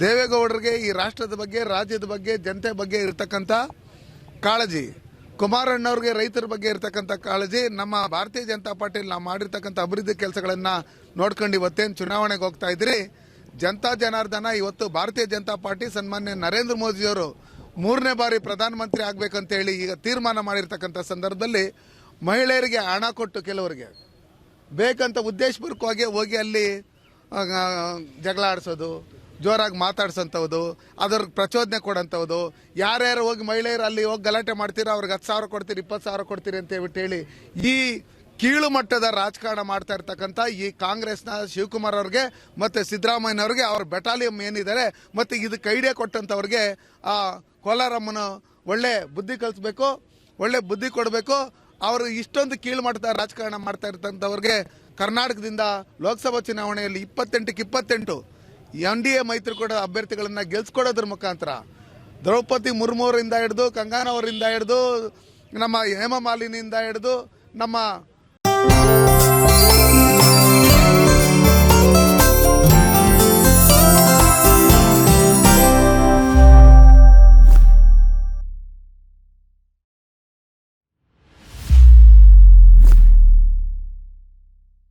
ದೇವೇಗೌಡರಿಗೆ ಈ ರಾಷ್ಟ್ರದ ಬಗ್ಗೆ, ರಾಜ್ಯದ ಬಗ್ಗೆ, ಜನತೆ ಬಗ್ಗೆ ಇರತಕ್ಕಂಥ ಕಾಳಜಿ. ಕುಮಾರಣ್ಣವ್ರಿಗೆ ರೈತರ ಬಗ್ಗೆ ಇರತಕ್ಕಂಥ ಕಾಳಜಿ. ನಮ್ಮ ಭಾರತೀಯ ಜನತಾ ಪಾರ್ಟಿಲಿ ನಾವು ಮಾಡಿರ್ತಕ್ಕಂಥ ಅಭಿವೃದ್ಧಿ ಕೆಲಸಗಳನ್ನು ನೋಡ್ಕೊಂಡು ಇವತ್ತೇನು ಚುನಾವಣೆಗೆ ಹೋಗ್ತಾ ಇದ್ರಿ ಜನತಾ ಜನಾರ್ದನ ಇವತ್ತು ಭಾರತೀಯ ಜನತಾ ಪಾರ್ಟಿ ಸನ್ಮಾನ್ಯ ನರೇಂದ್ರ ಮೋದಿಯವರು ಮೂರನೇ ಬಾರಿ ಪ್ರಧಾನಮಂತ್ರಿ ಆಗ್ಬೇಕಂತ ಹೇಳಿ ಈಗ ತೀರ್ಮಾನ ಮಾಡಿರ್ತಕ್ಕಂಥ ಸಂದರ್ಭದಲ್ಲಿ ಮಹಿಳೆಯರಿಗೆ ಹಣ ಕೊಟ್ಟು ಕೆಲವರಿಗೆ. ಬೇಕಂತ ಉದ್ದೇಶಪೂರ್ವಕವಾಗಿ ಹೋಗಿ ಅಲ್ಲಿ ಜಗಳ ಆಡಿಸೋದು ಜೋರಾಗಿ ಮಾತಾಡ್ಸೋಂಥವ್ದು ಅದ್ರ ಪ್ರಚೋದನೆ ಕೊಡೋಂಥವ್ದು ಯಾರ್ಯಾರು ಹೋಗಿ ಮಹಿಳೆಯರು ಅಲ್ಲಿ ಹೋಗಿ ಗಲಾಟೆ ಮಾಡ್ತೀರೋ ಅವ್ರಿಗೆ ಹತ್ತು ಸಾವಿರ ಕೊಡ್ತೀರಿ, ಇಪ್ಪತ್ತು ಸಾವಿರ ಕೊಡ್ತೀರಿ ಅಂತ ಹೇಳ್ಬಿಟ್ಟು ಹೇಳಿ, ಈ ಕೀಳು ಮಟ್ಟದ ರಾಜಕಾರಣ ಮಾಡ್ತಾ ಇರ್ತಕ್ಕಂಥ ಈ ಕಾಂಗ್ರೆಸ್ನ ಶಿವಕುಮಾರ್ ಅವ್ರಿಗೆ ಮತ್ತು ಸಿದ್ದರಾಮಯ್ಯನವ್ರಿಗೆ ಅವ್ರ ಬೆಟಾಲಿಯಂ ಏನಿದ್ದಾರೆ ಮತ್ತು ಇದಕ್ಕೆ ಐಡಿಯಾ ಕೊಟ್ಟಂಥವ್ರಿಗೆ ಆ ಕೋಲಾರಮ್ಮನ ಒಳ್ಳೆ ಬುದ್ಧಿ ಕಲಿಸ್ಬೇಕು, ಒಳ್ಳೆ ಬುದ್ಧಿ ಕೊಡಬೇಕು. ಅವರು ಇಷ್ಟೊಂದು ಕೀಳು ಮಟ್ಟದ ರಾಜಕಾರಣ ಮಾಡ್ತಾ ಇರ್ತಂಥವ್ರಿಗೆ ಕರ್ನಾಟಕದಿಂದ ಲೋಕಸಭಾ ಚುನಾವಣೆಯಲ್ಲಿ ಇಪ್ಪತ್ತೆಂಟಕ್ಕೆ ಇಪ್ಪತ್ತೆಂಟು ಎನ್ ಡಿ ಎ ಮೈತ್ರಿಕೂಟ ಅಭ್ಯರ್ಥಿಗಳನ್ನು ಗೆಲ್ಸ್ಕೊಡೋದ್ರ ಮುಖಾಂತರ ದ್ರೌಪದಿ ಮುರ್ಮು ಅವರಿಂದ ಹಿಡಿದು, ಕಂಗಾನವರಿಂದ ಹಿಡಿದು, ನಮ್ಮ ಹೇಮಮಾಲಿನಿಯಿಂದ ಹಿಡಿದು, ನಮ್ಮ